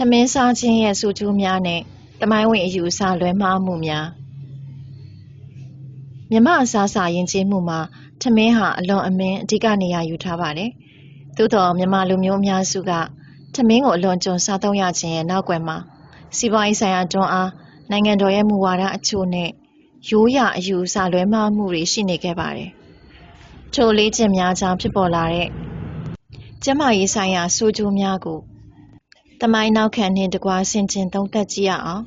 ထမင်းစားခြင်းရဲ့ဆိုကျိုးများနဲ့တမိုင်းဝင်အယူအဆလွဲမှားမှုများမြမအစားစာယဉ်ကျေးမှုမှာထမင်းဟာအလွန်အမင်းအဓိကနေရာယူထားပါတယ်။သို့တော်မြမလူမျိုးအများစုကထမင်းကိုအလွန်ကျွံစားသုံးရခြင်းရဲ့နောက်ွယ်မှာစီးပွားရေးဆိုင်ရာတွန်းအားနိုင်ငံတော်ရဲ့မူဝါဒအချို့နဲ့ရိုးရာအယူအဆလွဲမှားမှုတွေရှိနေခဲ့ပါတယ်။ထိုလေးကျင့်များကြောင့်ဖြစ်ပေါ်လာတဲ့ကျန်းမာရေးဆိုင်ရာဆိုးကျိုးများကို တမိုင်းနောက်ခံနှင့်တကွာဆင်ခြင်သုံးသပ်ကြည့်ရအောင်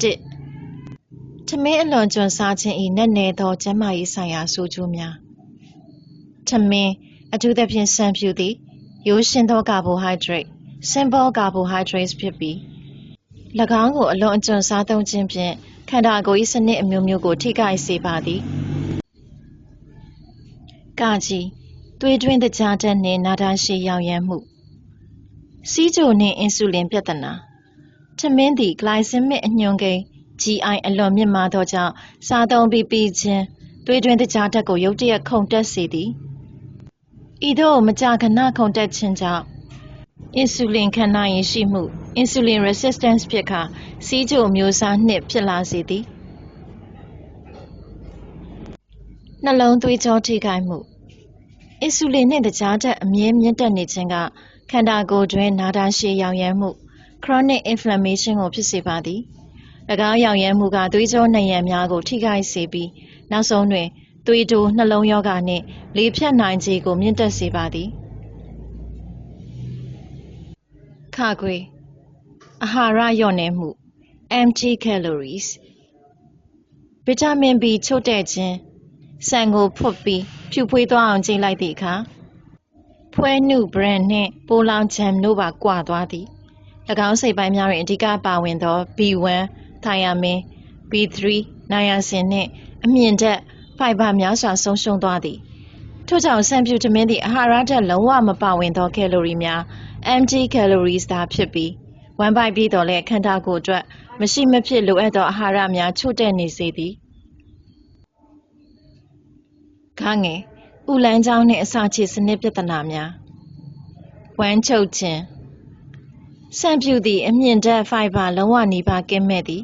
၁ထမင်းအလွန်ကျွံစားခြင်း၏နက်နဲသောကျန်းမာရေးဆိုင်ရာဆိုးကျိုးများထမင်းအထူးသဖြင့်ဆန်ဖြူသည်ရိုးရှင်းသောကာဘိုဟိုက်ဒရိတ် simple carbohydrates ဖြစ်ပြီး၎င်းကိုအလွန်အကျွံစားသုံးခြင်းဖြင့်ခန္ဓာကိုယ်၏စနစ်အမျိုးမျိုးကို ထိခိုက်စေပါသည်ကကြီးသွေးတွင်းတကြားတက်နှင့်နာတာရှည်ရောင်ရမ်းမှု စီးကြိုနှင့်အင်ဆူလင်ပြဿနာထမင်းသည်ဂလိုင်ဆမစ်အညွှန်းကိန်း GI အလွန်မြင့်မားသောကြောင့်စားသုံးပြီးပြီးချင်းသွေးတွင်းတကြားတက်ကိုရုတ်တရက်ခုန်တက်စေသည်ဤသို့မကြာခဏခုန်တက်ခြင်းကြောင့်အင်ဆူလင်ခံနိုင်ရည်ရှိမှု insulin resistance ဖြစ်ခါစီးကြိုမျိုးစားနှစ်ဖြစ်လာစေသည်နှလုံးသွေးကြောထိခိုက်မှုအင်ဆူလင်နှင့်တကြားတက်အမြဲမြင့်တက်နေခြင်းက ခန္ဓာကိုယ်တွင် နာတာရှည်ရောင်ရမ်းမှု chronic inflammation ကိုဖြစ်စေပါသည်၎င်းရောင်ရမ်းမှုကသွေးကြောနံရံများကို ထိခိုက်စေပြီးနောက်ဆုံးတွင်သွေးတိုးနှလုံးရောဂါနှင့်လေဖြတ်နိုင်ခြေကို မြင့်တက်စေပါသည်ခခွေအာဟာရလျော့နည်းမှု empty calories ဗီတာမင် B ချို့တဲ့ခြင်းဆန်ကိုဖွတ်ပြီးဖြူဖွေးသွားအောင်ကြိတ်လိုက်သည့်အခါ ဖွဲနုဘရန်နှင့်ပိုလောင်ဂျမ်တို့ပါကွာသွားသည်၎င်းစိတ်ပိုင်းများတွင်အဓိကပါဝင်သော B1 ထိုင်ယာမင် B3 နိုင်ယာစင်နှင့်အမြင့်တက်ဖိုင်ဘာများစွာဆုံးရှုံးသွားသည်ထို့ကြောင့်ဆန်ဖြူထမင်းသည့်အာဟာရဓာတ်လုံးဝမပါဝင်သောကယ်လိုရီများ empty calories သာဖြစ်ပြီးဝမ်းပိုက်ပြီးတော့လည်းခန္ဓာကိုယ်အတွက်မရှိမဖြစ်လိုအပ်သောအာဟာရများချို့တဲ့နေစေသည်ခငယ် ဥလန်းချောင်းနှင့်အစာချေစနစ်ပြဿနာများဝမ်းချုပ်ခြင်းဆန့်ပြုသည့်အမြင့်ဓာတ်ဖိုင်ဘာလုံးဝနီးပါးကင်းမဲ့သည်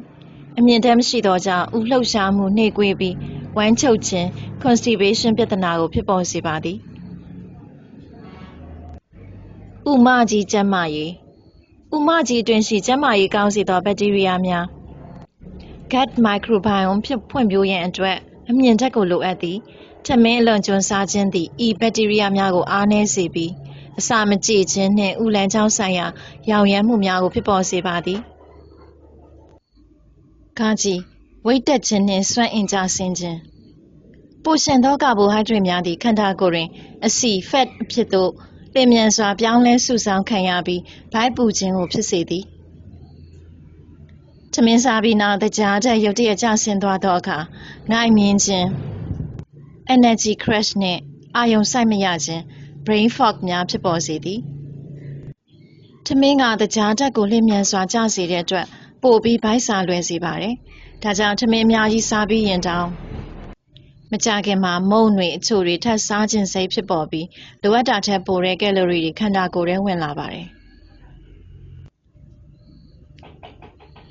အမြင့်ဓာတ်မရှိသောကြောင့်ဥလှုပ်ရှားမှုနှိမ့်ကွေးပြီးဝမ်းချုပ်ခြင်း constipation ပြဿနာကိုဖြစ်ပေါ်စေပါသည်ဥမကြီးကျန်းမာရေးဥမကြီးတွင်ရှိကျန်းမာရေးကောင်းစေသောဘက်တီးရီးယားများ gut microbiome ဖြစ်ဖွံ့ဖြိုးရန်အတွက်အမြင့်ဓာတ်ကိုလိုအပ်သည် ထမင်းအလွန်ကျွံစားခြင်းသည်ဤဘက်တီးရီးယားများကိုအားနည်းစေပြီးအစာမကြေခြင်းနှင့်ဥလန်ချောင်းဆိုင်ရာရောင်ရမ်းမှုများကိုဖြစ်ပေါ်စေပါသည်။ကားကြီးဝိတ်တက်ခြင်းနှင့်စွမ်းအင်ကြဆင်းခြင်းပိုရှင်သောကာဘိုဟိုက်ဒရိတ်များသည်ခန္ဓာကိုယ်တွင်အဆီ fat အဖြစ်သို့လျင်မြန်စွာပြောင်းလဲစုဆောင်းခံရပြီးဗိုက်ပူခြင်းကိုဖြစ်စေသည်။ထမင်းစားပြီးနောက်တကြားတဲ့ရုတ်တရက်ကျဆင်းသွားသောအခါငိုက်မြင်ခြင်း energy crash နှင့်အာရုံစိုက်မရခြင်း brain fog များဖြစ်ပေါ်စေသည်ထမင်းကတကြားဓာတ်ကိုလျင်မြန်စွာကျစေတဲ့အတွက်ပိုပြီးဗိုက်စာလွယ်စေပါတယ်ဒါကြောင့်ထမင်းအများကြီးစားပြီးရင်တောင်မကြခင်မှာမုန့်တွေအချို့တွေထပ်စားခြင်းစိတ်ဖြစ်ပေါ်ပြီးလိုအပ်တာထက်ပိုတဲ့ကယ်လိုရီတွေခန္ဓာကိုယ်ထဲဝင်လာပါတယ်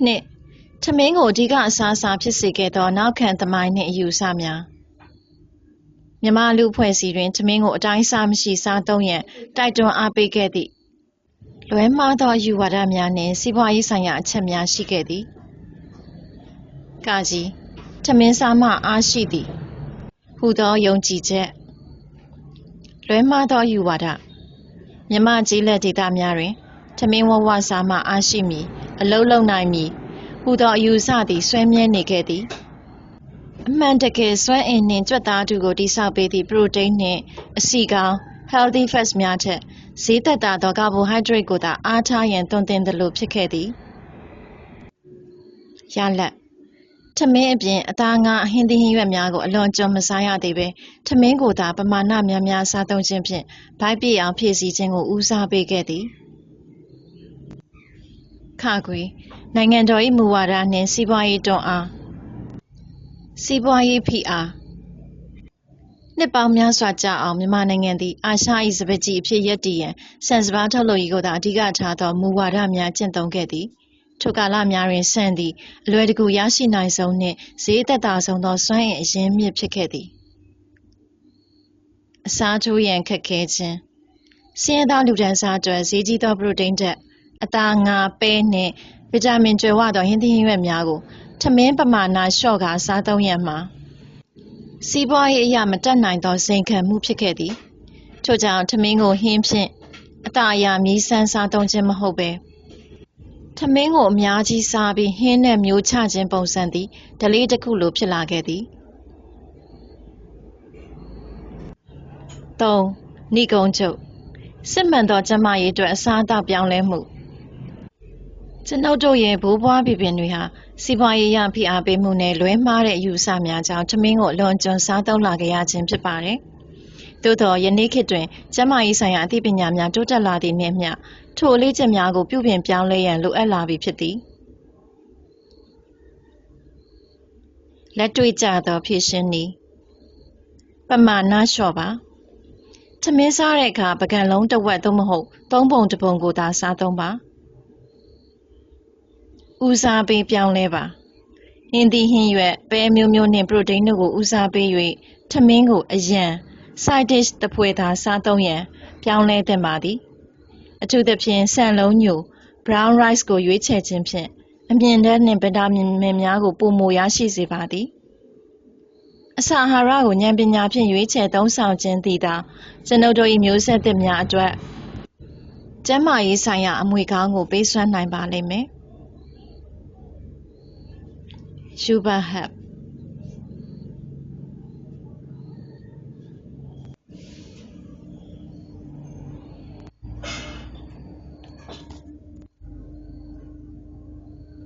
နှစ်ထမင်းကိုအဓိကအစားအစာဖြစ်စေခဲ့သောနောက်ခံသမိုင်းနှင့်အယူအဆများ မြန်မာလူအဖွဲ့အစည်းတွင်ထမင်းကိုအတိုင်းအစားမရှိစားသုံးရန်တိုက်တွန်းအားပေးခဲ့သည့်လွဲမှားသောအယူဝါဒများနှင့်စီးပွားရေးဆိုင်ရာအချက်များရှိခဲ့သည်။ကကြီးထမင်းစားမှအားရှိသည်ဟူသောယုံကြည်ချက်လွဲမှားသောအယူဝါဒမြမကြီးလက်ဒေသများတွင်ထမင်းဝဝစားမှအားရှိမည်အလုံးလုံးနိုင်မည်ဟူသောအယူဆသည်ဆွဲမြဲနေခဲ့သည်။ အမှန်တကယ်စွမ်းအင်နှင့်ကြွက်သားတူကိုတိဆောက်ပေးသည့်ပရိုတိန်းနှင့်အဆီကောင်း healthy fats များထက်ဈေးသက်သာသောကာဘိုဟိုက်ဒရိတ်ကိုသာအားထားရန်တွင်တင်သလိုဖြစ်ခဲ့သည်ရလတ်ထမင်းအပြင်အသားငါအဟင်းသီးဟင်းရွက်များကိုအလွန်ကြုံမစားရသေးပဲထမင်းကိုသာပမာဏများများစားသုံးခြင်းဖြင့်ဗိုက်ပြည့်အောင်ဖြည့်ဆည်းခြင်းကိုဦးစားပေးခဲ့သည်ခခွေနိုင်ငံတော်၏မူဝါဒနှင့်စီးပွားရေးတွန်းအား စီးပွားရေးဖိအားနှစ်ပေါင်းများစွာကြာအောင်မြန်မာနိုင်ငံသည်အာရှ၏စပါးကြီးအဖြစ်ရပ်တည်ရန်ဆန်စပါးထုတ်လုပ်ရေးကိုသာအဓိကထားသောမူဝါဒများကျင့်သုံးခဲ့သည်ထိုကာလများတွင်ဆန်သည်အလွယ်တကူရရှိနိုင်ဆုံးနှင့်ဈေးသက်သာဆုံးသောစွမ်းအင်အရင်းမြစ်ဖြစ်ခဲ့သည်အစားထိုးရန်ခက်ခဲခြင်းဆင်းရဲသားလူဒန်းစားအတွက်ဈေးကြီးသောပရိုတိန်းဓာတ်အသားငါးပဲနှင့်ဗီတာမင်ကြွယ်ဝသောဟင်းသီးဟင်းရွက်များကို ထမင်းပမာဏလျှော့ကာစားသုံးရန်မှာစီးပွားရေးအရမတက်နိုင်သောစိန်ခံမှုဖြစ်ခဲ့သည်ထို့ကြောင့်ထမင်းကိုဟင်းဖြင့်အသားအရာမြည်ဆန်းစားသုံးခြင်းမဟုတ်ပဲထမင်းကိုအများကြီးစားပြီးဟင်းနဲ့မျိုးချခြင်းပုံစံသည်ဓလေ့တစ်ခုလိုဖြစ်လာခဲ့သည်၃ဏိကုံးချုပ်စစ်မှန်သောကျန်းမာရေးအတွက်အစားအသောက်ပြောင်းလဲမှု ကျွန်ုပ်တို့ရဲ့ဘိုးဘွားဘီပင်တွေဟာစီးပွားရေးရဖိအားပေးမှုနဲ့လွဲမှားတဲ့အယူအဆများကြောင့်ထမင်းကိုအလွန်ကျွံစားသုံးလာကြရခြင်းဖြစ်ပါတယ်။သို့သောယနေ့ခေတ်တွင်ကျန်းမာရေးဆိုင်ရာအသိပညာများတိုးတက်လာသည့်နှင့်မျှထိုအလေးချက်များကိုပြုပြင်ပြောင်းလဲရန်လိုအပ်လာပြီဖြစ်သည်။လက်တွေ့ကျသောဖြည့်ရှင်းနည်းပမာဏလျှော့ပါထမင်းစားတဲ့အခါပကံလုံးတစ်ဝက်သို့မဟုတ်သုံးပုံတစ်ပုံကိုသာစားသုံးပါ။ ဦးစားပေးပြောင်းလဲပါဟင်းသီးဟင်းရွက်ပဲအမျိုးမျိုးနှင့်ပရိုတိန်းတို့ကိုဦးစားပေး၍ထမင်းကိုအရန် side dish တစ်ဖွဲသာစားသုံးရန်ပြောင်းလဲသင့်ပါသည်အထူးသဖြင့်ဆန်လုံးညို brown rice ကိုရွေးချယ်ခြင်းဖြင့်အမြင့်ဓာတ်နှင့်ဗီတာမင်များကိုပိုမိုရရှိစေပါသည်အစာအာဟာရကိုဉာဏ်ပညာဖြင့်ရွေးချယ်သုံးဆောင်ခြင်းသည်သာကျွန်ုပ်တို့၏မျိုးဆက်သစ်များအတွက်ကျန်းမာရေးဆိုင်ရာအမွေကောင်းကိုပေးစွမ်းနိုင်ပါလိမ့်မယ် Shubha Hap